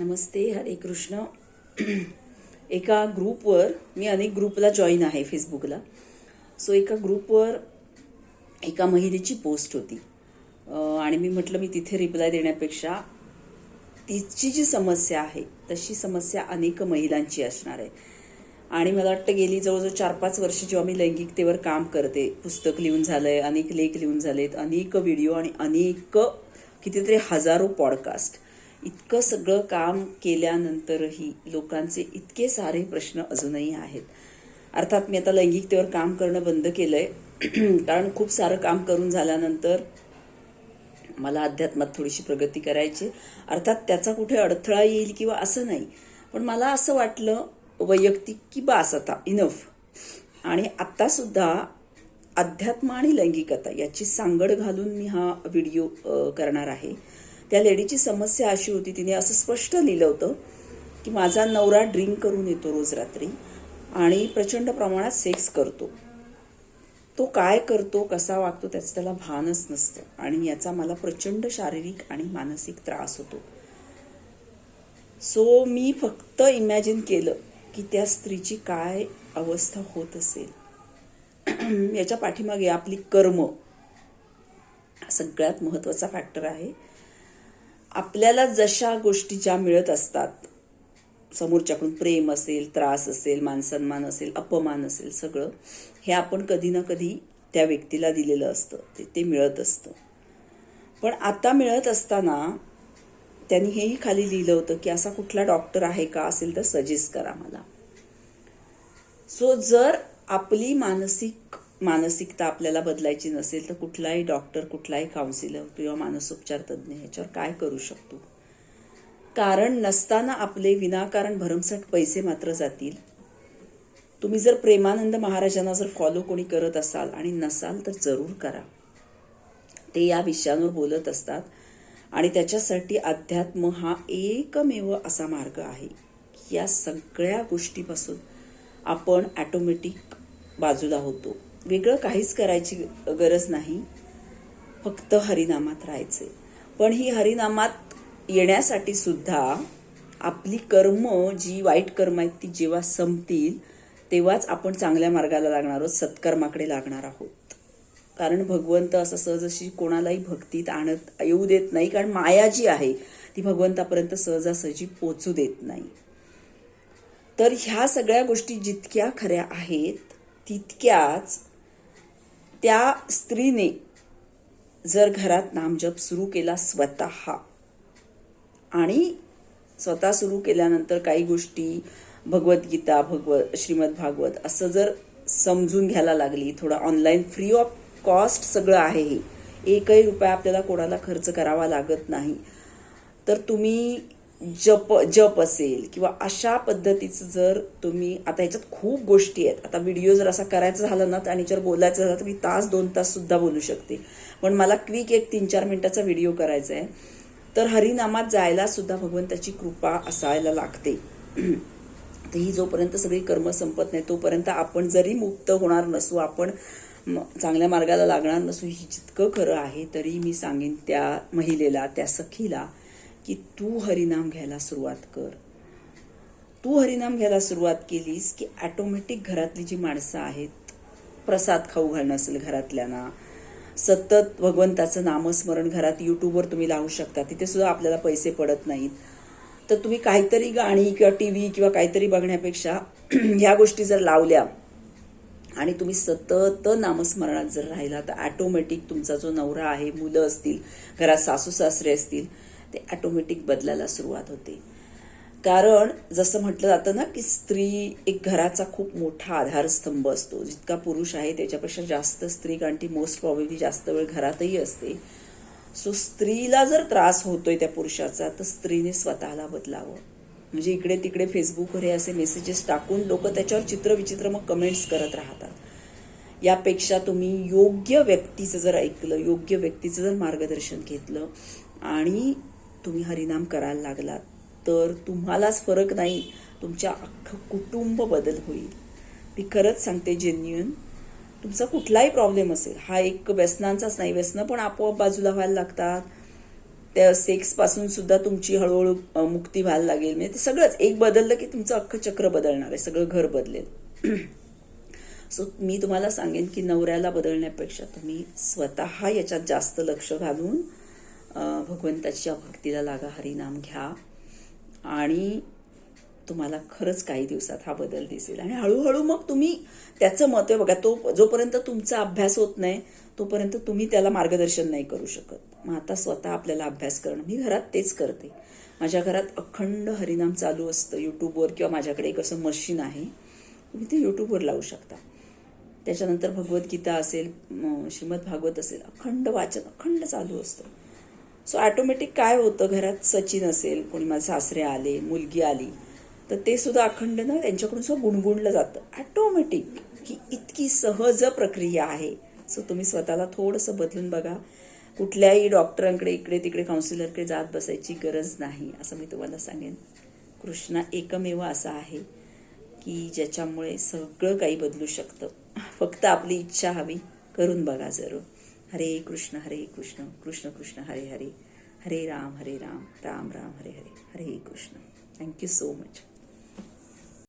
नमस्ते हरे कृष्ण. एका ग्रुपवर मी अनेक ग्रुपला जॉईन आहे फेसबुकला सो एका ग्रुपवर एका महिलेची पोस्ट होती. आणि मी म्हटलं मी तिथे रिप्लाय देण्यापेक्षा तिची जी समस्या आहे तशी समस्या अनेक महिलांची असणार आहे. आणि मला वाटतं गेली जवळजवळ चार पाच वर्ष जेव्हा मी लैंगिकतेवर काम करते पुस्तक लिहून झालं आहे अनेक लेख लिहून झालेत अनेक व्हिडिओ आणि अनेक कितीतरी हजारो पॉडकास्ट इतकं सगळं काम केल्यानंतरही लोकांचे इतके सारे प्रश्न अजूनही आहेत. अर्थात मी आता लैंगिकतेवर काम करणं बंद केलं आहे कारण खूप सारं काम करून झाल्यानंतर मला अध्यात्मात थोडीशी प्रगती करायची. अर्थात त्याचा कुठे अडथळा येईल किंवा असं नाही. पण मला असं वाटलं वैयक्तिक की बास आता इनफ आणि आत्तासुद्धा अध्यात्म आणि लैंगिकता याची सांगड घालून मी हा व्हिडिओ करणार आहे. त्या लेडीची समस्या अशी होती तिने असं स्पष्ट लिहिलं होतं की माझा नवरा ड्रिंक करून येतो रोज रात्री आणि प्रचंड प्रमाणात सेक्स करतो. तो काय करतो कसा वागतो त्याचं त्याला भानच नसतं आणि याचा मला प्रचंड शारीरिक आणि मानसिक त्रास होतो. सो मी फक्त इमॅजिन केलं की त्या स्त्रीची काय अवस्था होत असेल. याच्या पाठीमागे आपली कर्म सगळ्यात महत्त्वाचा फॅक्टर आहे. आपल्याला जशा गोष्टी ज्या मिळत असतात समोरच्याकडून प्रेम असेल त्रास असेल मानसन्मान असेल अपमान असेल सगळं हे आपण कधी ना कधी त्या व्यक्तीला दिलेलं असतं. ते ते मिळत असतं. पण आता मिळत असताना त्यांनी हेही खाली लिहिलं होतं की असा कुठला डॉक्टर आहे का असेल तर सजेस्ट करा मला. सो जर आपली मानसिक मानसिकता आपल्याला बदलायची नसेल तर कुठलाही डॉक्टर कुठलाही काउन्सिलर किंवा मानसोपचार तज्ज्ञ ह्याच्यावर काय करू शकतो? कारण नसताना आपले विनाकारण भरमसाठ पैसे मात्र जातील. तुम्ही जर प्रेमानंद महाराजांना जर फॉलो कोणी करत असाल आणि नसाल तर जरूर करा. ते या विषयांवर बोलत असतात आणि त्याच्यासाठी अध्यात्म हा एकमेव असा मार्ग आहे. की या सगळ्या गोष्टीपासून आपण ॲटोमॅटिक बाजूला होतो. वेगळं काहीच करायची गरज नाही. फक्त हरिनामात राहायचे पण ही हरिनामात येण्यासाठी सुद्धा आपली कर्म जी वाईट कर्म आहेत ती जेव्हा संपतील तेव्हाच आपण चांगल्या मार्गाला लागणार आहोत सत्कर्माकडे लागणार आहोत. कारण भगवंत असं सहजशी कोणालाही भक्तीत आणत येऊ देत नाही कारण माया जी आहे ती भगवंतापर्यंत सहजासहजी पोचू देत नाही. तर ह्या सगळ्या गोष्टी जितक्या खऱ्या आहेत तितक्याच त्या स्त्रीने जर घरात नामजप सुरू केला स्वतः आणि स्वतः सुरू केल्यानंतर काही गोष्टी भगवद्गीता भगवत श्रीमद भागवत असं जर समजून घ्यायला लागली थोडं ऑनलाईन फ्री ऑफ कॉस्ट सगळं आहे हे एकही रुपया आपल्याला कोणाला खर्च करावा लागत नाही तर तुम्ही जप जप असेल किंवा अशा पद्धतीचं जर तुम्ही आता ह्याच्यात खूप गोष्टी आहेत. आता व्हिडिओ जर असा करायचा झाला ना आणि जर बोलायचं झालं तर मी तास दोन तास सुद्धा बोलू शकते. पण मला क्विक एक तीन चार मिनिटाचा व्हिडिओ करायचा आहे. तर हरिनामात जायला सुद्धा भगवंताची कृपा असायला लागते. तर ही जोपर्यंत सगळी कर्म संपत नाही तोपर्यंत आपण जरी मुक्त होणार नसू आपण म- चांगल्या मार्गाला लागणार नसू ही जितकं खरं आहे तरी मी सांगेन त्या महिलेला त्या सखीला की तू हरिनाम घ्यायला सुरुवात कर. तू हरिनाम घ्यायला सुरुवात केलीस की ॲटोमॅटिक घरातली जी माणसं आहेत प्रसाद खाऊ घालणं असेल घरातल्यांना सतत भगवंताचं नामस्मरण घरात यूट्यूबवर तुम्ही लावू शकता तिथे सुद्धा आपल्याला पैसे पडत नाहीत. तर तुम्ही काहीतरी गाणी किंवा टी व्ही किंवा काहीतरी बघण्यापेक्षा ह्या गोष्टी जर लावल्या आणि तुम्ही सतत नामस्मरणात जर राहिला तर ॲटोमॅटिक तुमचा जो नवरा आहे मुलं असतील घरात सासू सासरे असतील ते ॲटोमॅटिक बदलायला सुरुवात होते. कारण जसं म्हटलं जातं ना की स्त्री एक घराचा खूप मोठा आधारस्तंभ असतो. जितका पुरुष आहे त्याच्यापेक्षा जास्त स्त्री कारण ती मोस्ट प्रॉब्लेमली जास्त वेळ घरातही असते. सो स्त्रीला जर त्रास होतोय त्या पुरुषाचा तर स्त्रीने स्वतःला बदलावं. म्हणजे इकडे तिकडे फेसबुकवर हे असे मेसेजेस टाकून लोक त्याच्यावर चित्रविचित्र मग कमेंट्स करत राहतात. यापेक्षा तुम्ही योग्य व्यक्तीचं जर ऐकलं योग्य व्यक्तीचं जर मार्गदर्शन घेतलं आणि तुम्ही हरिनाम करायला लागलात तर तुम्हालाच फरक नाही तुमच्या अख्खं कुटुंब बदल होईल. मी खरंच सांगते जेन्युन तुमचा कुठलाही प्रॉब्लेम असेल हा एक व्यसनांचाच नाही व्यसनं पण आपोआप बाजूला व्हायला लागतात. त्या सेक्सपासून सुद्धा तुमची हळूहळू मुक्ती व्हायला लागेल. म्हणजे ते सगळंच एक बदललं की तुमचं अख्खं चक्र बदलणार आहे सगळं घर बदलेल. सो मी तुम्हाला सांगेन की नवऱ्याला बदलण्यापेक्षा तुम्ही स्वतः याच्यात जास्त लक्ष घालून भगवंताच्या भक्तीला लागा हरिनाम घ्या. आणि तुम्हाला खरंच काही दिवसात हा बदल दिसेल. आणि हळूहळू मग तुम्ही त्याचं मत आहे बघा तो जोपर्यंत तुमचा अभ्यास होत नाही तोपर्यंत तुम्ही त्याला मार्गदर्शन नाही करू शकत. मग आता स्वतः आपल्याला अभ्यास करणं मी घरात तेच करते. माझ्या घरात अखंड हरिनाम चालू असतं यूट्यूबवर किंवा माझ्याकडे एक असं मशीन आहे. तुम्ही ते यूट्यूबवर लावू शकता. त्याच्यानंतर भगवद्गीता असेल श्रीमद भागवत असेल अखंड वाचन अखंड चालू असतं. सो ॲटोमॅटिक काय होतं? घरात सचिन असेल कोणी माझे सासरे आले मुलगी आली तर ते सुद्धा अखंड ना त्यांच्याकडून सुद्धा गुणगुणलं जातं. ॲटोमॅटिक की इतकी सहज प्रक्रिया आहे. सो तुम्ही स्वतःला थोडंसं बदलून बघा. कुठल्याही डॉक्टरांकडे इकडे तिकडे काउन्सिलरकडे जात बसायची गरज नाही असं मी तुम्हाला सांगेन. कृष्णा एकमेव असा आहे की ज्याच्यामुळे सगळं काही बदलू शकतं. फक्त आपली इच्छा हवी करून बघा जरूर. हरे कृष्ण हरे कृष्ण कृष्ण कृष्ण हरे हरे हरे राम हरे Ram Ram Ram Hare Hare Hare Krishna. Thank you so much